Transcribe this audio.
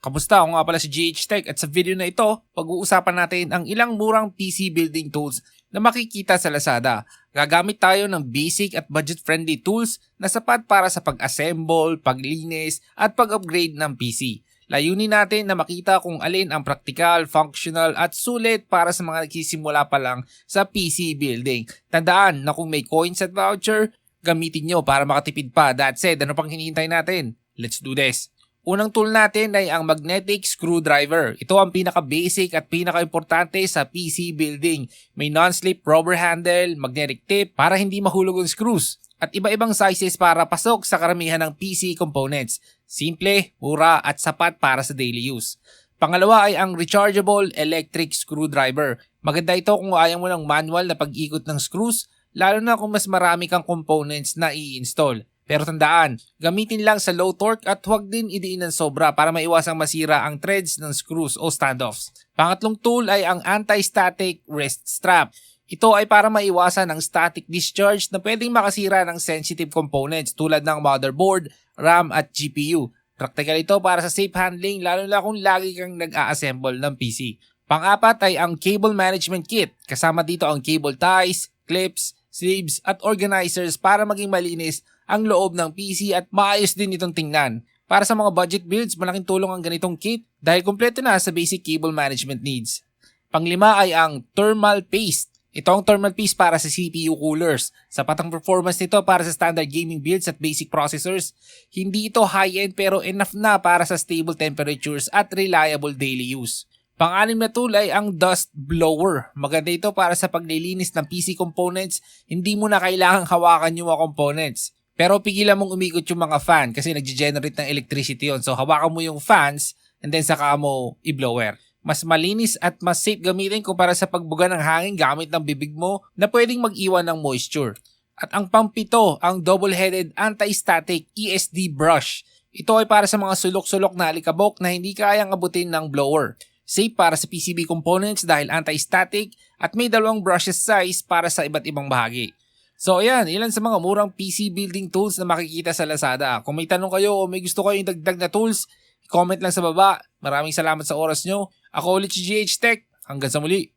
Kamusta? Ako nga pala si GH Tech at sa video na ito, pag-uusapan natin ang ilang murang PC building tools na makikita sa Lazada. Gagamit tayo ng basic at budget-friendly tools na sapat para sa pag-assemble, paglinis at pag-upgrade ng PC. Layunin natin na makita kung alin ang practical, functional at sulit para sa mga nagsisimula pa lang sa PC building. Tandaan na kung may coins at voucher, gamitin nyo para makatipid pa. That said, ano pang hinihintay natin? Let's do this! Unang tool natin ay ang magnetic screwdriver. Ito ang pinaka-basic at pinaka-importante sa PC building. May non-slip rubber handle, magnetic tip para hindi mahulog ang screws, at iba-ibang sizes para pasok sa karamihan ng PC components. Simple, mura at sapat para sa daily use. Pangalawa ay ang rechargeable electric screwdriver. Maganda ito kung ayaw mo ng manual na pag-ikot ng screws, lalo na kung mas marami kang components na i-install. Pero tandaan, gamitin lang sa low torque at huwag din idiin ng sobra para maiwasang masira ang threads ng screws o standoffs. Pangatlong tool ay ang anti-static wrist strap. Ito ay para maiwasan ang static discharge na pwedeng makasira ng sensitive components tulad ng motherboard, RAM at GPU. Praktikal ito para sa safe handling lalo na kung lagi kang nag-a-assemble ng PC. Pang-apat ay ang cable management kit. Kasama dito ang cable ties, clips, sleeves at organizers para maging malinis ang loob ng PC at maayos din itong tingnan. Para sa mga budget builds, malaking tulong ang ganitong kit dahil kumpleto na sa basic cable management needs. Panglima ay ang thermal paste. Ito ang thermal paste para sa CPU coolers. Sapat ang performance nito para sa standard gaming builds at basic processors. Hindi ito high-end pero enough na para sa stable temperatures at reliable daily use. Pang-anim na tool ay ang dust blower. Maganda ito para sa paglilinis ng PC components, hindi mo na kailangang hawakan yung mga components. Pero pigilan mong umikot yung mga fan kasi nag-generate ng electricity yon. So hawakan mo yung fans and then saka mo i-blower. Mas malinis at mas safe gamitin kumpara sa pagbuga ng hangin gamit ng bibig mo na pwedeng mag-iwan ng moisture. At ang pampito, ang double-headed anti-static ESD brush. Ito ay para sa mga sulok-sulok na alikabok na hindi kayang abutin ng blower. Safe para sa PCB components dahil anti-static at may dalawang brushes size para sa iba't ibang bahagi. So ayan, ilan sa mga murang PC building tools na makikita sa Lazada. Kung may tanong kayo o may gusto kayong dagdag na tools, comment lang sa baba. Maraming salamat sa oras nyo. Ako ulit si GH Tech. Hanggang sa muli.